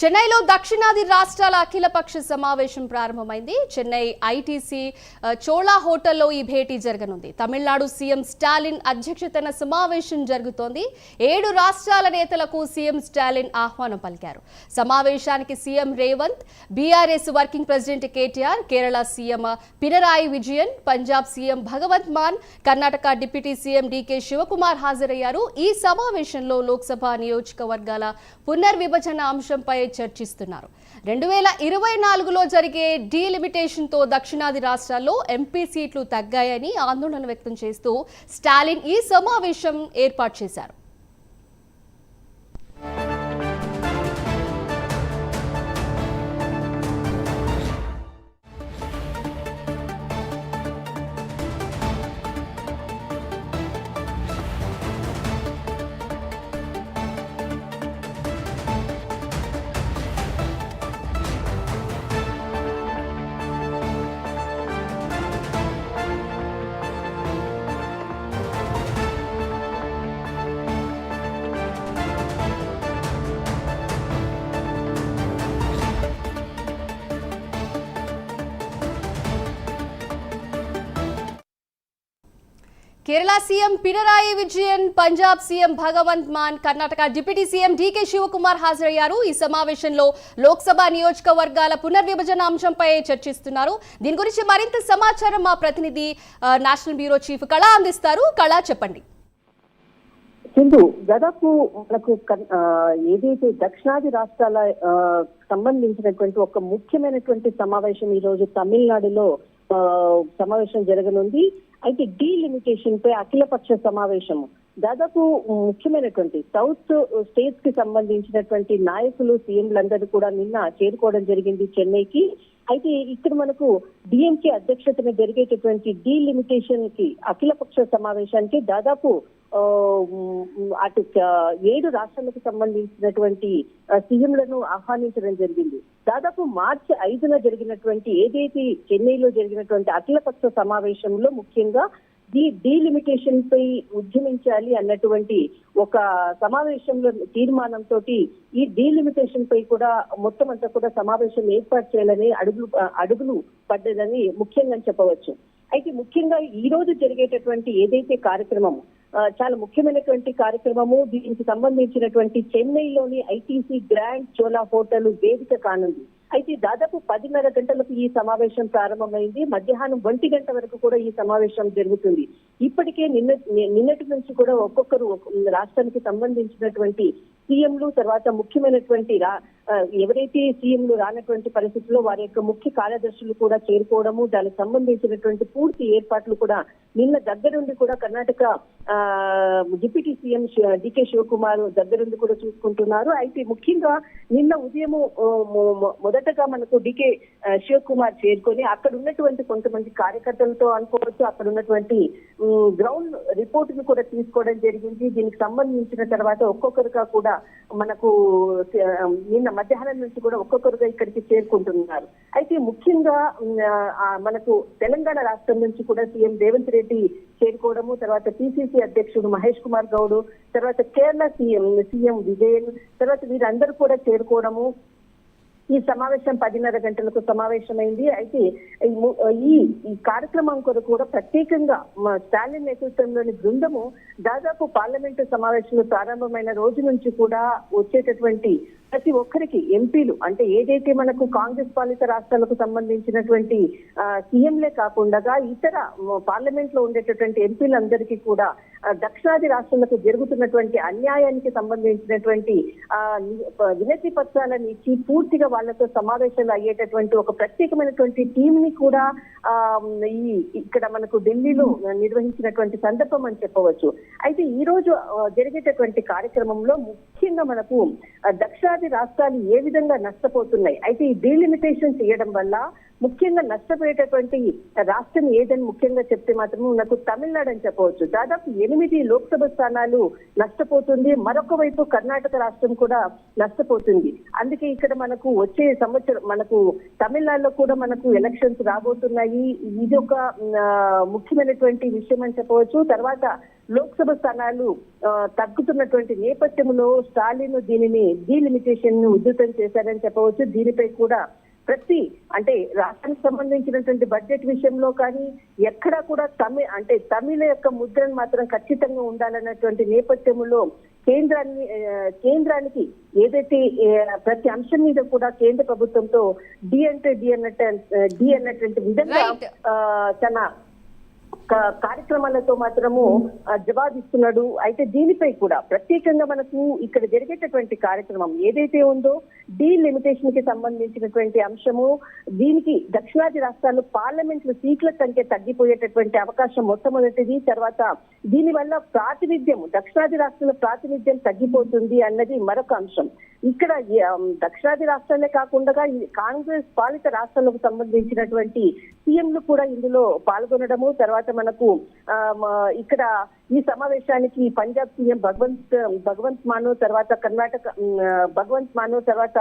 చెన్నైలో దక్షిణాది రాష్ట్రాల అఖిలపక్ష సమావేశం ప్రారంభమైంది. చెన్నై ఐటీసీ చోళా హోటల్లో ఈ భేటీ జరగనుంది. తమిళనాడు సీఎం స్టాలిన్ అధ్యక్షతన సమావేశం జరుగుతోంది. ఏడు రాష్ట్రాల నేతలకు సీఎం స్టాలిన్ ఆహ్వానం పలికారు. సమావేశానికి CM Revanth BRS working president KTR Kerala CM Pinarayi Vijayan Punjab CM Bhagwant Mann Karnataka deputy CM DK Shivakumar హాజరయ్యారు. ఈ సమావేశంలో లోక్సభ నియోజకవర్గాల పునర్విభజన అంశంపై చర్చిస్తున్నారు. రెండు వేల ఇరవై నాలుగులో జరిగే డీలిమిటేషన్తో దక్షిణాది రాష్ట్రాల్లో ఎంపీ సీట్లు తగ్గాయని ఆందోళన వ్యక్తం చేస్తూ స్టాలిన్ ఈ సమావేశం ఏర్పాటు చేశారు. Kerala CM Pinarayi Vijayan Punjab CM Bhagwant Mann Karnataka deputy CM DK Shivakumar హాజరయ్యారు. ఈ సమావేశంలో లోక్సభ నియోజకవర్గాల పునర్విభజన అంశంపై చర్చిస్తున్నారు. దీని గురించి మరింత సమాచారం మా ప్రతినిధి నేషనల్ బ్యూరో చీఫ్ కళ అందిస్తారు. కళ చెప్పండి. సింధు దాదాపు మనకు ఏదైతే దక్షిణాది రాష్ట్రాల సంబంధించినటువంటి ఒక ముఖ్యమైనటువంటి సమావేశం ఈ రోజు తమిళనాడులో సమావేశం జరగనుంది. అయితే డీలిమిటేషన్ పై అఖిలపక్ష సమావేశము. దాదాపు ముఖ్యమైనటువంటి సౌత్ స్టేట్స్కి సంబంధించినటువంటి నాయకులు సీఎంలందరూ కూడా నిన్న చేరుకోవడం జరిగింది చెన్నైకి. అయితే ఇక్కడ మనకు డిఎంకే అధ్యక్షతన జరిగేటటువంటి డీలిమిటేషన్కి అఖిలపక్ష సమావేశానికి దాదాపు అటు ఆ, ఏడు రాష్ట్రాలకు సంబంధించినటువంటి సీఎంలను ఆహ్వానించడం జరిగింది. దాదాపు మార్చి ఐదున జరిగినటువంటి ఏదైతే చెన్నైలో జరిగినటువంటి అఖిలపక్ష సమావేశంలో ముఖ్యంగా ది డీలిమిటేషన్ పై ఉద్యమించాలి అన్నటువంటి ఒక సమావేశంలో తీర్మానంతో ఈ డీలిమిటేషన్ పై కూడా మొత్తం అంతా కూడా సమావేశం ఏర్పాటు చేయాలని అడుగులు అడుగులు పడ్డదని ముఖ్యంగా చెప్పవచ్చు. అయితే ముఖ్యంగా ఈ రోజు జరిగేటటువంటి ఏదైతే కార్యక్రమం చాలా ముఖ్యమైనటువంటి కార్యక్రమము. దీనికి సంబంధించినటువంటి చెన్నైలోని ఐటీసీ గ్రాండ్ చోలా హోటల్ వేదిక కానుంది. అయితే దాదాపు పదిన్నర గంటలకు ఈ సమావేశం ప్రారంభమైంది. మధ్యాహ్నం ఒంటి గంట వరకు కూడా ఈ సమావేశం జరుగుతుంది. ఇప్పటికే నిన్న నిన్నటి నుంచి కూడా ఒక్కొక్కరు రాష్ట్రానికి సంబంధించినటువంటి సీఎంలు తర్వాత ముఖ్యమైనటువంటి ఎవరైతే సీఎంలు రానటువంటి పరిస్థితుల్లో వారి యొక్క ముఖ్య కార్యదర్శులు కూడా చేరుకోవడము దానికి సంబంధించినటువంటి పూర్తి ఏర్పాట్లు కూడా నిన్న దగ్గరుండి కూడా కర్ణాటక ఆ, డిప్యూటీ సీఎం డికే శివకుమార్ దగ్గరుండి కూడా చూసుకుంటున్నారు. అయితే ముఖ్యంగా నిన్న ఉదయం మొదటగా మనకు డికే శివకుమార్ చేరుకొని అక్కడ ఉన్నటువంటి కొంతమంది కార్యకర్తలతో అనుకోవచ్చు. అక్కడ ఉన్నటువంటి గ్రౌండ్ రిపోర్ట్ని కూడా తీసుకోవడం జరిగింది. దీనికి సంబంధించిన తర్వాత ఒక్కొక్కరుగా కూడా మనకు నిన్న మధ్యాహ్నం నుంచి కూడా ఒక్కొక్కరుగా ఇక్కడికి చేరుకుంటున్నారు. అయితే ముఖ్యంగా ఆ, మనకు తెలంగాణ రాష్ట్రం నుంచి కూడా సీఎం రేవంత్ రెడ్డి చేరుకోవడము తర్వాత పిసిసి అధ్యక్షుడు మహేష్ కుమార్ గౌడ్ తర్వాత కేరళ సీఎం సీఎం విజయన్ తర్వాత వీరందరూ కూడా చేరుకోవడము. ఈ సమావేశం పదిన్నర గంటలకు సమావేశమైంది. అయితే ఈ ఈ కార్యక్రమం కొరకు కూడా ప్రత్యేకంగా స్టాలిన్ నేతృత్వంలోని బృందము దాదాపు పార్లమెంటు సమావేశంలో ప్రారంభమైన రోజు నుంచి కూడా వచ్చేటటువంటి ప్రతి ఒక్కరికి ఎంపీలు అంటే ఏదైతే మనకు కాంగ్రెస్ పాలిత రాష్ట్రాలకు సంబంధించినటువంటి సీఎంలే కాకుండా ఇతర పార్లమెంట్లో ఉండేటటువంటి ఎంపీలందరికీ కూడా దక్షిణాది రాష్ట్రాలకు జరుగుతున్నటువంటి అన్యాయానికి సంబంధించినటువంటి ఆ, వినతి పత్రాలను ఇచ్చి పూర్తిగా వాళ్ళతో సమావేశాలు అయ్యేటటువంటి ఒక ప్రత్యేకమైనటువంటి టీం ని కూడా ఆ, ఈ ఇక్కడ మనకు ఢిల్లీలో నిర్వహించినటువంటి సందర్భం అని చెప్పవచ్చు. అయితే ఈ రోజు జరిగేటటువంటి కార్యక్రమంలో ముఖ్యంగా మనకు దక్షిణాది రాష్ట్రాలు ఏ విధంగా నష్టపోతున్నాయి? అయితే ఈ డీలిమిటేషన్ చేయడం వల్ల ముఖ్యంగా నష్టపోయేటటువంటి రాష్ట్రం ఏదని ముఖ్యంగా చెప్తే మాత్రం నాకు తమిళనాడు అని చెప్పవచ్చు. దాదాపు ఎనిమిది లోక్సభ స్థానాలు నష్టపోతుంది. మరొక వైపు కర్ణాటక రాష్ట్రం కూడా నష్టపోతుంది. అందుకే ఇక్కడ మనకు వచ్చే సంవత్సరం మనకు తమిళనాడులో కూడా మనకు ఎలక్షన్స్ రాబోతున్నాయి. ఇది ఒక ముఖ్యమైనటువంటి విషయం అని చెప్పవచ్చు. తర్వాత లోక్సభ స్థానాలు తగ్గుతున్నటువంటి నేపథ్యంలో స్టాలిన్ దీనిని డీలిమిటేషన్ను ఉధృతం చేశారని చెప్పవచ్చు. దీనిపై కూడా ప్రతి అంటే రాష్ట్రానికి సంబంధించినటువంటి బడ్జెట్ విషయంలో కానీ ఎక్కడా కూడా తమిళ అంటే తమిళ యొక్క ముద్రను మాత్రం ఖచ్చితంగా ఉండాలన్నటువంటి నేపథ్యంలో కేంద్రాన్ని కేంద్రానికి ఏదైతే ప్రతి అంశం మీద కూడా కేంద్ర ప్రభుత్వంతో డి అంటే డి అన్నట్టు డి అన్నటువంటి విధంగా తన కార్యక్రమాలతో మాత్రము జవాబిస్తున్నాడు. అయితే దీనిపై కూడా ప్రత్యేకంగా మనకు ఇక్కడ జరిగేటటువంటి కార్యక్రమం ఏదైతే ఉందో డీ లిమిటేషన్కి సంబంధించినటువంటి అంశము దీనికి దక్షిణాది రాష్ట్రాలు పార్లమెంట్ సీట్ల సంఖ్య తగ్గిపోయేటటువంటి అవకాశం మొట్టమొదటిది. తర్వాత దీని వల్ల ప్రాతినిధ్యం దక్షిణాది రాష్ట్రాల ప్రాతినిధ్యం తగ్గిపోతుంది అన్నది మరొక అంశం. ఇక్కడ దక్షిణాది రాష్ట్రాలే కాకుండా కాంగ్రెస్ పాలిత రాష్ట్రాలకు సంబంధించినటువంటి సీఎంలు కూడా ఇందులో పాల్గొనడము తర్వాత మనకు ఇక్కడ ఈ సమావేశానికి పంజాబ్ సీఎం భగవంత్ భగవంత్ మాను తర్వాత కర్ణాటక భగవంత్ మాను తర్వాత.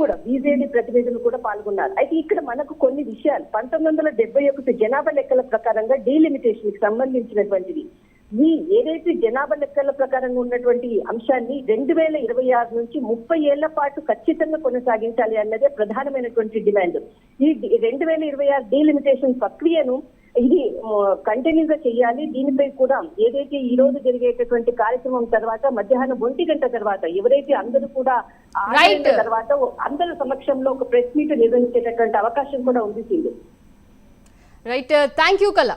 కూడా బీజేడీ ప్రతినిధులు కూడా పాల్గొన్నారు. అయితే ఇక్కడ మనకు కొన్ని విషయాలు. పంతొమ్మిది వందల డెబ్బై ఒకటి జనాభా లెక్కల ప్రకారంగా డీలిమిటేషన్కి సంబంధించినటువంటిది ఈ ఏదైతే జనాభా లెక్కల ప్రకారంగా ఉన్నటువంటి అంశాన్ని రెండు వేల ఇరవై ఆరు నుంచి ముప్పై ఏళ్ళ పాటు ఖచ్చితంగా కొనసాగించాలి అన్నదే ప్రధానమైనటువంటి డిమాండ్. ఈ రెండు వేల ఇరవై ఆరు డీలిమిటేషన్ ప్రక్రియను ఇది కంటిన్యూ గా చేయాలి దీనిపై కూడా ఏదైతే ఈ రోజు జరిగేటటువంటి కార్యక్రమం తర్వాత మధ్యాహ్నం ఒంటి గంట తర్వాత ఎవరైతే అందరూ కూడా. తర్వాత అందరి సమక్షంలో ఒక ప్రెస్ మీట్ నిర్వహించేటటువంటి అవకాశం కూడా ఉంది రైట్ థ్యాంక్ యూ కల్లా